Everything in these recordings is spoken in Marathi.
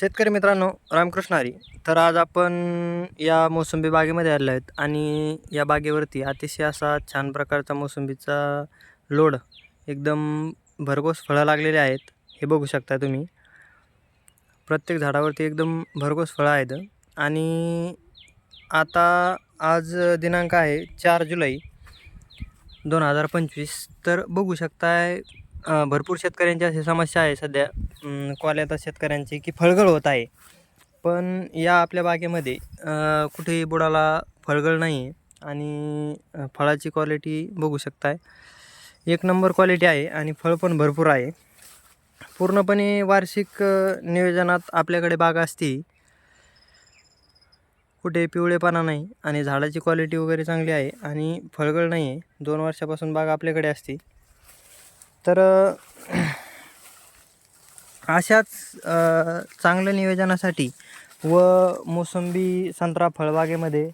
शेतकरी मित्रांनो रामकृष्ण हरी. तर आज आपण या मोसंबी बागेमध्ये आलेलो आहेत आणि या बागेवरती अतिशय असा छान प्रकारचा मोसंबीचा लोड एकदम भरघोस फळं लागलेले आहेत. हे बघू शकता तुम्ही. प्रत्येक झाडावरती एकदम भरघोस फळं आहेत. आणि आता आज दिनांक आहे चार जुलै दोन हजार पंचवीस. तर बघू शकताय भरपूर शेतकऱ्यांची अशी समस्या आहे सध्या. कॉल येतात शेतकऱ्यांची की फळगळ होत आहे. पण या आपल्या बागेमध्ये कुठेही बुडाला फळगळ नाही आहे आणि फळाची क्वालिटी बघू शकताय. एक नंबर क्वालिटी आहे आणि फळ पण भरपूर आहे. पूर्णपणे वार्षिक नियोजनात आपल्याकडे बाग असती. कुठे पिवळेपणा नाही आणि झाडाची क्वालिटी वगैरे चांगली आहे आणि फळगळ नाही आहे दोन वर्षापासून बाग आपल्याकडे असते. तर अशाच चांगल्या नियोजनासाठी व मोसंबी संत्रा फळबागेमध्ये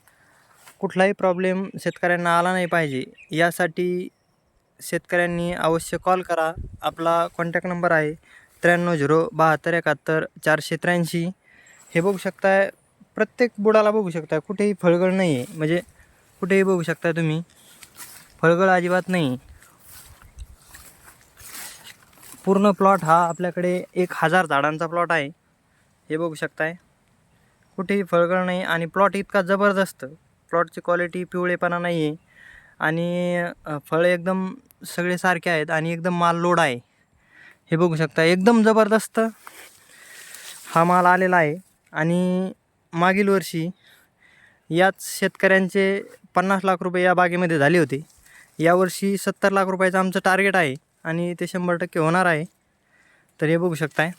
कुठलाही प्रॉब्लेम शेतकऱ्यांना आला नाही पाहिजे यासाठी शेतकऱ्यांनी अवश्य कॉल करा. आपला कॉन्टॅक्ट नंबर आहे त्र्याण्णव झिरो बहात्तर एकाहत्तर चारशे त्र्याऐंशी. हे बघू शकताय प्रत्येक बुडाला बघू शकताय कुठेही फळगळ नाही आहे म्हणजे कुठेही बघू शकताय तुम्ही फळगळ अजिबात नाही पूर्ण प्लॉट हा आपल्याकडे एक हजार झाडांचा प्लॉट आहे. हे बघू शकताय. कुठेही फळगळ नाही आणि प्लॉट इतका जबरदस्त. प्लॉटची क्वालिटी पिवळेपणा नाही आहे आणि अ, फळं एकदम सगळे सारखे आहेत आणि एकदम माल लोड आहे. हे बघू शकता एकदम जबरदस्त हा माल आलेला आहे. आणि मागील वर्षी याच शेतकऱ्यांचे पन्नास लाख रुपये या बागेमध्ये झाले होते. यावर्षी सत्तर लाख रुपयाचं आमचं टार्गेट आहे. आणि ते शंभर टक्के होणार आहे. तर हे बघू शकताय.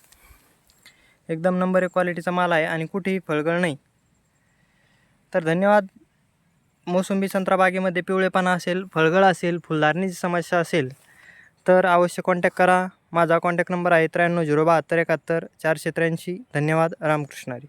एकदम नंबर एक क्वालिटीचा माल आहे आणि कुठेही फळगळ नाही. तर धन्यवाद. मोसंबी संत्रा बागेमध्ये पिवळेपणा असेल फळगळ असेल फुलधारणीची समस्या असेल तर अवश्य कॉन्टॅक्ट करा. माझा कॉन्टॅक्ट नंबर आहे त्र्याण्णव झिरो बहात्तर एकाहत्तर चारशे त्र्याऐंशी. धन्यवाद. रामकृष्णारी